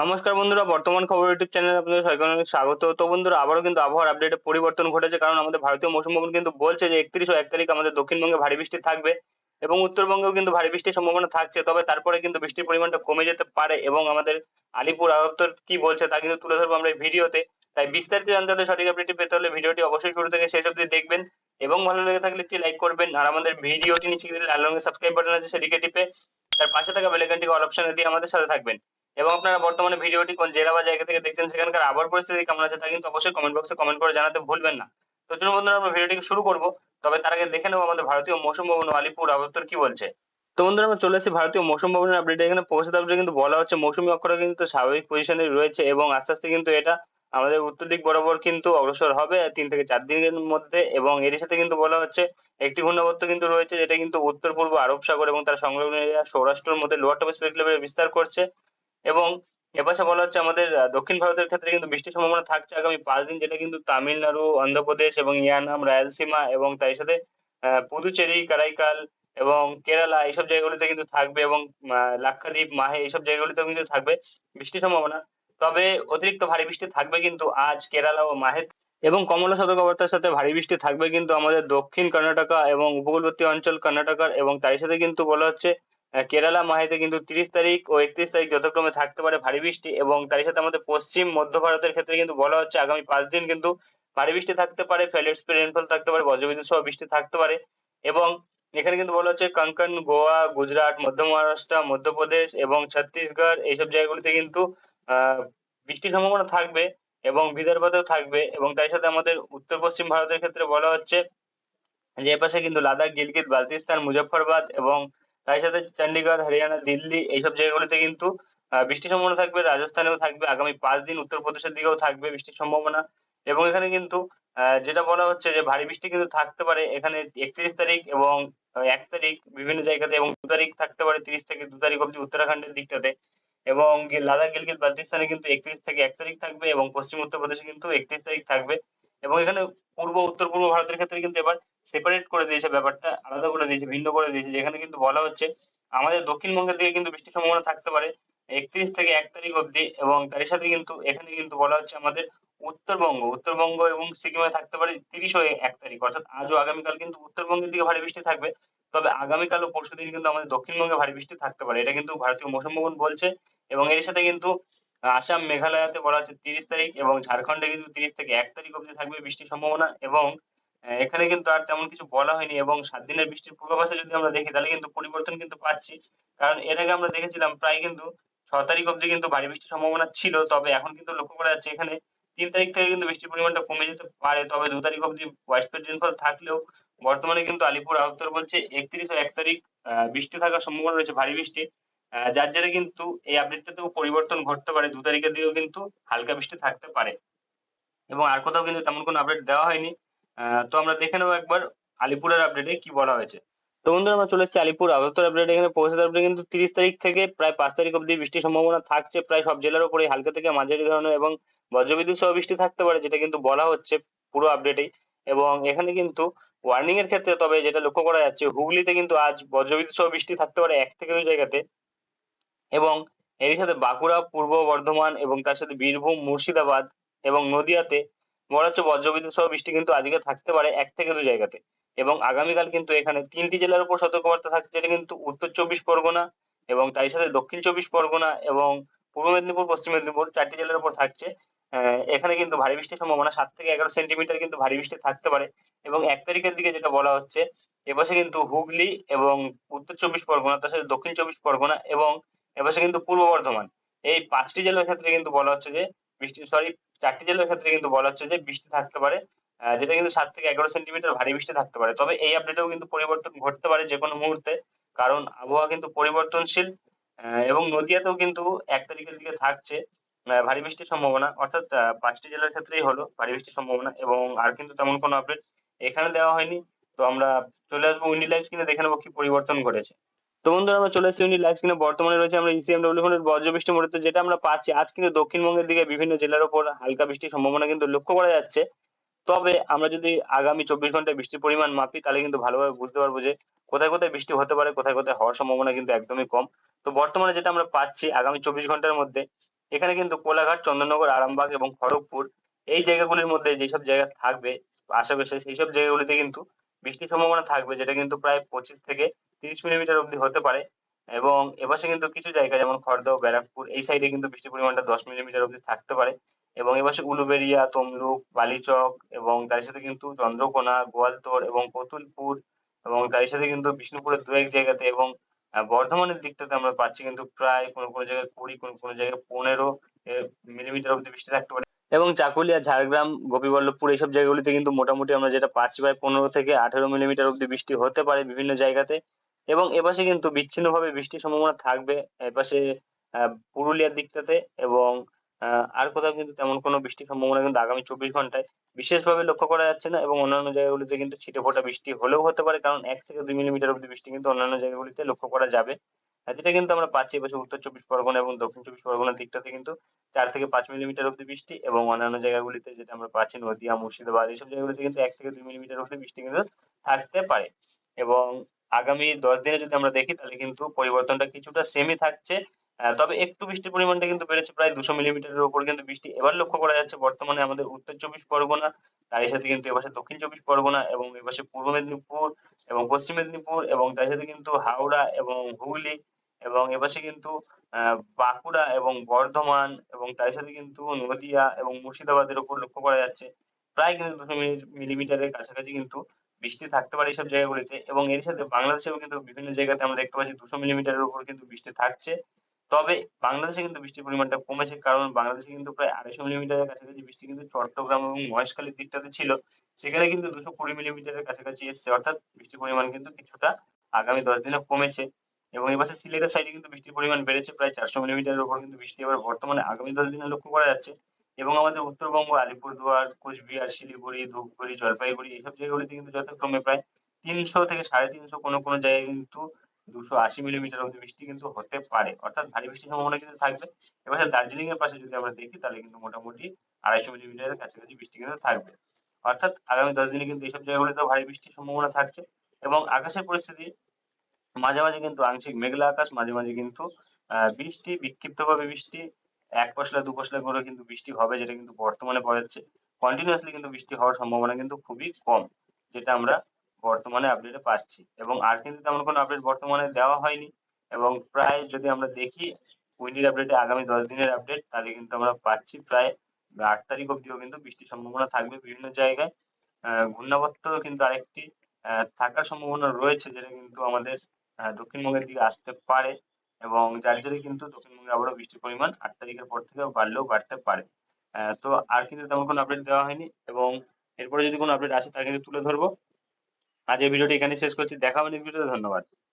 নমস্কার বন্ধুরা, বর্তমান খবর ইউটিউব চ্যানেলে আপনাদের সবাইকে অনেক স্বাগত। তো বন্ধুরা, আবারও কিন্তু আবহাওয়ার আপডেটে পরিবর্তন ঘটেছে কারণ আমাদের ভারতীয় মৌসুম ভবন কিন্তু বলছে যে একত্রিশ ও এক তারিখ আমাদের দক্ষিণবঙ্গে ভারী বৃষ্টি থাকবে এবং উত্তরবঙ্গেও কিন্তু ভারী বৃষ্টির সম্ভাবনা থাকছে। তবে তারপরে কিন্তু বৃষ্টির পরিমাণটা কমে যেতে পারে এবং আমাদের আলিপুর আবহাওয়া কি বলছে তা কিন্তু তুলে ধরবো আমরা ভিডিওতে। তাই বিস্তারিত জানতে হলে সঠিক আপডেটটি পেতে হলে ভিডিওটি অবশ্যই শুরু থেকে শেষ অবধি দেখবেন এবং ভালো লেগে থাকলে একটি লাইক করবেন। আর আমাদের ভিডিওটি নিচে লাল রঙের সাবস্ক্রাইব বাটন আছে, সেটিকে টিপে তার পাশে থাকা বেলাইকনটিকে অল অপশনে দিয়ে আমাদের সাথে থাকবেন। এবং আপনারা বর্তমানে ভিডিওটি কোন জেলা বা জায়গা থেকে দেখছেন সেখানকার আবার পরিস্থিতি কেমন আছে তা কিন্তু অবশ্যই কমেন্ট বক্সে কমেন্ট করে জানাতে ভুলবেন না। তো চলুন বন্ধুরা, আমরা ভিডিওটিকে শুরু করব। তবে তার আগে দেখে নেব আমাদের ভারতীয় মৌসুম ভবন আলিপুর আবহাওয়া কি বলছে। তো বন্ধুরা, আমরা চলে এসেছি ভারতীয় মৌসুম ভবনের আপডেট এখানে প্রকাশিত আপডেট কিন্তু বলা হচ্ছে মৌসুমী অক্ষর কিন্তু স্বাভাবিক পজিশনে রয়েছে এবং আস্তে আস্তে কিন্তু এটা আমাদের উত্তর দিক বরাবর কিন্তু অগ্রসর হবে তিন থেকে চার দিনের মধ্যে এবং এর সাথে কিন্তু বলা হচ্ছে একটি ঘূর্ণাবর্ত কিন্তু রয়েছে যেটা কিন্তু উত্তর পূর্ব আরব সাগর এবং তার সংলগ্ন এরিয়া সৌরাষ্ট্রের মধ্যে লোয়ার টপোস্ফিয়ারিক লেভেলে বিস্তার করছে। এবং এপাশে বলা হচ্ছে আমাদের দক্ষিণ ভারতের ক্ষেত্রে কিন্তু বৃষ্টির সম্ভাবনা থাকছে আগামী পাঁচ দিন, যেটা কিন্তু তামিলনাড়ু, অন্ধ্রপ্রদেশ এবং ইয়ানাম, রায়লসীমা এবং তার সাথে পুদুচেরি, কারাইকাল এবং কেরালা এইসব জায়গাগুলিতে কিন্তু থাকবে এবং লাক্ষাদ্বীপ, মাহে এইসব জায়গাগুলিতেও কিন্তু থাকবে বৃষ্টির সম্ভাবনা। তবে অতিরিক্ত ভারী বৃষ্টি থাকবে কিন্তু আজ কেরালা ও মাহে এবং কমলা সতর্কবার্তার সাথে ভারী বৃষ্টি থাকবে কিন্তু আমাদের দক্ষিণ কর্ণাটকা এবং উপকূলবর্তী অঞ্চল কর্ণাটকার এবং তার সাথে কিন্তু বলা হচ্ছে কেরালা মাহেতে কিন্তু তিরিশ তারিখ ও একত্রিশ তারিখ যথাক্রমে থাকতে পারে ভারী বৃষ্টি এবং তার সাথে আমাদের পশ্চিম মধ্য ভারতের ক্ষেত্রে কিন্তু বলা হচ্ছে আগামী পাঁচ দিন কিন্তু ভারী বৃষ্টি থাকতে পারে, ফেলেট স্পিড রেনফল থাকতে পারে, বজ্রবিদ্যুৎ সহ বৃষ্টি থাকতে পারে এবং এখানে কিন্তু বলা হচ্ছে কঙ্কন, গোয়া, গুজরাট, মধ্য মহারাষ্ট্র, মধ্যপ্রদেশ এবং ছত্তিশগড় এইসব জায়গাগুলিতে কিন্তু, আহ, বৃষ্টির সম্ভাবনা থাকবে এবং বিদর্ভতেও থাকবে এবং তার সাথে আমাদের উত্তর পশ্চিম ভারতের ক্ষেত্রে বলা হচ্ছে যে এপাশে কিন্তু লাদাখ, গিলগিত, বালতিস্তান, মুজফ্ফরবাদ এবং তার সাথে চণ্ডীগড় হরিয়ানা, দিল্লি এইসব জায়গাগুলিতে কিন্তু বৃষ্টির সম্ভাবনা থাকবে, রাজস্থানেও থাকবে, আগামী পাঁচ দিন উত্তরপ্রদেশের দিকেও থাকবে বৃষ্টির সম্ভাবনা। এবং এখানে কিন্তু যেটা বলা হচ্ছে যে ভারী বৃষ্টি কিন্তু থাকতে পারে, এখানে একত্রিশ তারিখ এবং এক তারিখ বিভিন্ন জায়গাতে এবং দু তারিখ থাকতে পারে, তিরিশ থেকে দু তারিখ অব্দি উত্তরাখণ্ডের দিকটাতে। এবং লাদাখ, গিলগিত বালতিস্তানে কিন্তু একত্রিশ থেকে এক তারিখ থাকবে এবং পশ্চিম উত্তরপ্রদেশে কিন্তু একত্রিশ তারিখ থাকবে। এবং এখানে পূর্ব, উত্তর, পূর্ব ভারতের ক্ষেত্রে কিন্তু এবার সেপারেট করে দিয়েছে ব্যাপারটা, আলাদা করে দিয়েছে, ভিন্ন করে দিয়েছে। যেখানে কিন্তু বলা হচ্ছে, আমাদের দক্ষিণবঙ্গের দিকে কিন্তু বৃষ্টির সম্ভাবনা থাকতে পারে একত্রিশ থেকে এক তারিখ অব্দি এবং তার সাথে কিন্তু এখানে কিন্তু বলা হচ্ছে আমাদের উত্তরবঙ্গ উত্তরবঙ্গ এবং সিকিমে থাকতে পারে তিরিশ এক তারিখ। অর্থাৎ আজ ও আগামীকাল কিন্তু উত্তরবঙ্গের দিকে ভারী বৃষ্টি থাকবে, তবে আগামীকাল ও পরশু দিন কিন্তু আমাদের দক্ষিণবঙ্গে ভারী বৃষ্টি থাকতে পারে। এটা কিন্তু ভারতীয় মৌসুম ভবন বলছে এবং এর সাথে কিন্তু আসাম মেঘালয়তে বলা হচ্ছে তিরিশ তারিখ এবং ঝাড়খণ্ডে কিন্তু তিরিশ থেকে এক তারিখ অব্দি থাকবে বৃষ্টির সম্ভাবনা এবং এখানে কিন্তু আর তেমন কিছু বলা হয়নি এবং সাত দিনের বৃষ্টির পূর্বাভাসে যদি আমরা দেখি তাহলে কিন্তু পরিবর্তন কিন্তু পাচ্ছি। কারণ এর আগে আমরা দেখেছিলাম প্রায় কিন্তু ছ তারিখ অব্দি কিন্তু ভারী বৃষ্টির সম্ভাবনা ছিল, তবে এখন কিন্তু লক্ষ্য করা যাচ্ছে এখানে তিন তারিখ থেকে কিন্তু বৃষ্টির পরিমাণটা কমে যেতে পারে, তবে দু তারিখ অব্দি ওয়াইড স্প্রেড রেনফল থাকলেও বর্তমানে কিন্তু আলিপুর আবহাওয়া বলছে একত্রিশ ও এক তারিখ বৃষ্টি থাকার সম্ভাবনা রয়েছে ভারী বৃষ্টি। যার জেরে কিন্তু এই আপডেটটাতেও পরিবর্তন ঘটতে পারে। দু তারিখের দিকেও কিন্তু হালকা বৃষ্টি থাকতে পারে। এবং আর কোথাও কিন্তু তেমন কোনো আপডেট দেওয়া হয়নি। তো আমরা দেখে নেব একবার আলিপুরের আপডেটে কি বলা হয়েছে। তো বন্ধুরা, আমরা চলে এসেছি আলিপুর আবহাওয়ার আপডেট এখানে পৌঁছাতে আপডেট কিন্তু তিরিশ তারিখ থেকে প্রায় পাঁচ তারিখ অব্দি বৃষ্টির সম্ভাবনা থাকছে প্রায় সব জেলার উপরে হালকা থেকে মাঝারি ধরনের এবং বজ্রবিদ্যুৎ সহ বৃষ্টি থাকতে পারে, যেটা কিন্তু বলা হচ্ছে পুরো আপডেটেই এবং এখানে কিন্তু ওয়ার্নিং এর ক্ষেত্রে তবে যেটা লক্ষ্য করা যাচ্ছে, হুগলিতে কিন্তু আজ বজ্রবিদ্যুৎ সহ বৃষ্টি থাকতে পারে এক থেকে দুই জায়গাতে। এবং এর সাথে বাঁকুড়া, পূর্ব বর্ধমান এবং তার সাথে বীরভূম, মুর্শিদাবাদ এবং নদিয়াতে বলা বজ্রবিদ্যুৎ সহ বৃষ্টি কিন্তু আজকে থাকতে পারে এক থেকে দু জায়গাতে। এবং আগামীকাল কিন্তু এখানে তিনটি জেলার উপর সতর্কবার্তা থাকছে, যেটা কিন্তু উত্তর চব্বিশ পরগনা এবং তার সাথে দক্ষিণ চব্বিশ পরগনা এবং পূর্ব মেদিনীপুর, পশ্চিম মেদিনীপুর চারটি জেলার উপর থাকছে। এখানে কিন্তু ভারী বৃষ্টির সম্ভাবনা সাত থেকে এগারো সেন্টিমিটার কিন্তু ভারী বৃষ্টি থাকতে পারে। এবং এক তারিখের দিকে যেটা বলা হচ্ছে, এপাশে কিন্তু হুগলি এবং উত্তর চব্বিশ পরগনা, তার সাথে দক্ষিণ চব্বিশ পরগনা এবং এপাশে কিন্তু পূর্ব বর্ধমান। এই পাঁচটি জেলার ক্ষেত্রে কিন্তু বলা হচ্ছে যে, বৃষ্টি সরি চারটি জেলার ক্ষেত্রে কিন্তু বলা হচ্ছে যে, বৃষ্টি থাকতে পারে। যেটা কিন্তু সাত থেকে এগারো সেন্টিমিটার ভারী বৃষ্টি থাকতে পারে। তবে এই আপডেটেও কিন্তু পরিবর্তন ঘটতে পারে যে কোনো মুহূর্তে, কারণ আবহাওয়া কিন্তু পরিবর্তনশীল এবং নদিয়াতেও কিন্তু এক তারিখের দিকে থাকছে ভারী বৃষ্টির সম্ভাবনা। অর্থাৎ পাঁচটি জেলার ক্ষেত্রেই হলো ভারী বৃষ্টির সম্ভাবনা, এবং আর কিন্তু তেমন কোনো আপডেট এখানে দেওয়া হয়নি। তো আমরা চলে আসব উইন্ডি লাইভ স্ক্রিনে দেখে নেব কি পরিবর্তন ঘটেছে। তো বন্ধুরা, আমরা চলে এসেছি লাইভ স্ক্রিনে বর্তমানে রয়েছে আমরা ইসিএমডব্লিউ ফোনের বজ্রবৃষ্টি মূলত যেটা আমরা পাচ্ছি আজ কিন্তু দক্ষিণবঙ্গের দিকে বিভিন্ন জেলার উপর হালকা বৃষ্টির সম্ভাবনা কিন্তু লক্ষ্য করা যাচ্ছে। তবে আমরা যদি আগামী চব্বিশ ঘন্টায় বৃষ্টির পরিমাণ মাপি, তাহলে কিন্তু ভালোভাবে বুঝতে পারব যে কোথায় কোথায় বৃষ্টি হতে পারে, কোথায় কোথায় হওয়ার সম্ভাবনা কিন্তু একদমই কম। তো বর্তমানে যেটা আমরা পাচ্ছি আগামী চব্বিশ ঘণ্টার মধ্যে, এখানে কিন্তু কোলাঘাট, চন্দননগর, আরামবাগ এবং খড়গপুর, এই জায়গাগুলির মধ্যে যেসব জায়গা থাকবে, আশেপাশে সেই সব জায়গাগুলিতে কিন্তু বৃষ্টির সম্ভাবনা থাকবে, যেটা কিন্তু প্রায় পঁচিশ থেকে তিরিশ মিলিমিটার অবধি হতে পারে। এবং এপাশে কিন্তু কিছু জায়গা, যেমন খড়দহ, ব্যারাকপুর, এই সাইডে কিন্তু বৃষ্টির পরিমাণটা দশ মিলিমিটার অবধি থাকতে পারে। এবং এপাশে উলুবেড়িয়া তমলুক, বালিচক এবং তার সাথে কিন্তু চন্দ্রকোনা, গোয়ালতোর এবং কতুলপুর এবং তার সাথে কিন্তু বিষ্ণুপুরের দু এক জায়গাতে এবং বর্ধমানের দিকটাতে আমরা পাচ্ছি কিন্তু প্রায় কোনো কোনো জায়গায় কুড়ি, কোনো কোনো জায়গায় পনেরো মিলিমিটার অবধি বৃষ্টি থাকতে পারে। এবং চাকুলিয়া, ঝাড়গ্রাম, গোপীবল্লভপুর এইসব জায়গাগুলিতে কিন্তু মোটামুটি আমরা যেটা পাচ্ছি প্রায় পনেরো থেকে আঠেরো মিলিমিটার অব্দি বৃষ্টি হতে পারে বিভিন্ন জায়গাতে। এবং এপাশে কিন্তু বিচ্ছিন্নভাবে বৃষ্টির সম্ভাবনা থাকবে এপাশে পুরুলিয়ার দিকটাতে এবং আর কোথাও কিন্তু তেমন কোনো বৃষ্টির সম্ভাবনা কিন্তু আগামী চব্বিশ ঘন্টায় বিশেষভাবে লক্ষ্য করা যাচ্ছে না এবং অন্যান্য জায়গাগুলিতে কিন্তু ছিটে ফোটা বৃষ্টি হলেও হতে পারে, কারণ এক থেকে দুই মিলিমিটার অব্দি বৃষ্টি কিন্তু অন্যান্য জায়গাগুলিতে লক্ষ্য করা যাবে। আর যেটা কিন্তু আমরা পাচ্ছি এবছর উত্তর চব্বিশ পরগনা এবং দক্ষিণ চব্বিশ পরগনার দিকটাতে কিন্তু চার থেকে পাঁচ মিলিমিটার অব্দি বৃষ্টি এবং অন্যান্য জায়গাগুলিতে যেটা আমরা পাচ্ছি, নদিয়া, মুর্শিদাবাদ, এইসব জায়গাগুলিতে কিন্তু এক থেকে দুই মিলিমিটার অব্দি বৃষ্টি কিন্তু থাকতে পারে। এবং আগামী দশ দিনে যদি আমরা দেখি, তাহলে কিন্তু পরিবর্তনটা কিছুটা সেমই থাকছে। তবে একটু বৃষ্টির পরিমাণটা কিন্তু বেড়েছে, প্রায় দুশো মিলিমিটারের উপর কিন্তু বৃষ্টি এবার লক্ষ্য করা যাচ্ছে বর্তমানে আমাদের উত্তর চব্বিশ পরগনা তার সাথে কিন্তু এপাশে দক্ষিণ চব্বিশ পরগনা এবং এপাশে পূর্ব মেদিনীপুর এবং পশ্চিম মেদিনীপুর এবং তার সাথে কিন্তু হাওড়া এবং হুগলি এবং এপাশে কিন্তু বাঁকুড়া এবং বর্ধমান এবং তার সাথে কিন্তু নদিয়া এবং মুর্শিদাবাদের উপর লক্ষ্য করা যাচ্ছে। প্রায় কিন্তু দুশো মিলিমিটারের কাছাকাছি কিন্তু বৃষ্টি থাকতে পারে এইসব জায়গাগুলিতে এবং এর সাথে বাংলাদেশেও কিন্তু বিভিন্ন জায়গাতে আমরা দেখতে পাচ্ছি দুশো মিলিমিটারের উপর কিন্তু বৃষ্টি থাকছে। তবে বাংলাদেশে কিন্তু বৃষ্টির পরিমাণটা কমেছে, কারণ বাংলাদেশে কিন্তু প্রায় আড়াইশো মিলিমিটারের কাছাকাছি বৃষ্টি কিন্তু চট্টগ্রাম এবং মহেশখালীর দিকটাতে ছিল। সেখানে কিন্তু দুশো কুড়ি মিলিমিটারের কাছাকাছি এসছে, অর্থাৎ বৃষ্টির পরিমাণ কিন্তু কিছুটা আগামী দশ দিনে কমেছে। এবং এপাশে সিলেটের সাইডে কিন্তু বৃষ্টির পরিমাণ বেড়েছে, প্রায় চারশো মিলিমিটারের উপর কিন্তু বৃষ্টি এবার বর্তমানে আগামী দশ দিনে লক্ষ্য করা যাচ্ছে। এবং আমাদের উত্তরবঙ্গ, আলিপুরদুয়ার, কোচবিহার, শিলিগুড়ি, ধূপগুড়ি, জলপাইগুড়ি, এইসব জায়গাগুলিতে কিন্তু যথাক্রমে প্রায় তিনশো থেকে সাড়ে তিনশো কোনো কোনো জায়গায় কিন্তু দুশো আশি মিলিমিটার অবধি বৃষ্টি কিন্তু হতে পারে। অর্থাৎ ভারী বৃষ্টির সম্ভাবনা কিন্তু থাকবে। এবার দার্জিলিং এর পাশে যদি আমরা দেখি, তাহলে কিন্তু মোটামুটি আড়াইশো মিলিমিটারের কাছাকাছি বৃষ্টি কিন্তু থাকবে। অর্থাৎ আগামী দশ দিনে কিন্তু এইসব জায়গাগুলিতে ভারী বৃষ্টির সম্ভাবনা থাকছে এবং আকাশের পরিস্থিতি মাঝে মাঝে কিন্তু আংশিক মেঘলা আকাশ, মাঝে মাঝে কিন্তু বৃষ্টি, বিক্ষিপ্তভাবে বৃষ্টি, এক পশলা, দু পশলা করে কিন্তু বৃষ্টি হবে, যেটা কিন্তু বর্তমানে পাওয়া যাচ্ছে। কিন্তু বৃষ্টি হওয়ার সম্ভাবনা কিন্তু খুবই কম, যেটা আমরা বর্তমানে আপডেটে পাচ্ছি। এবং আর কিন্তু তেমন কোনো আপডেট বর্তমানে দেওয়া হয়নি। এবং প্রায় যদি আমরা দেখি, উইন্ডির আপডেটে আগামী দশ দিনের আপডেট তাহলে কিন্তু আমরা পাচ্ছি প্রায় আট তারিখ অব্দিও কিন্তু বৃষ্টির সম্ভাবনা থাকবে বিভিন্ন জায়গায়। ঘূর্ণাবর্ত কিন্তু আরেকটি থাকার সম্ভাবনা রয়েছে যেটা কিন্তু আমাদের দক্ষিণবঙ্গের দিকে আসতে পারে। এবং যার জেরে কিন্তু দক্ষিণবঙ্গে আবারও বৃষ্টির পরিমাণ আট তারিখের পর থেকে বাড়লেও বাড়তে পারে। তো আর কিন্তু তেমন কোনো আপডেট দেওয়া হয়নি। এবং এরপরে যদি কোনো আপডেট আসে তা কিন্তু তুলে ধরবো। আজ এই ভিডিওটি এখানে শেষ করছি। দেখা হবে নেক্সট ভিডিওতে ধন্যবাদ।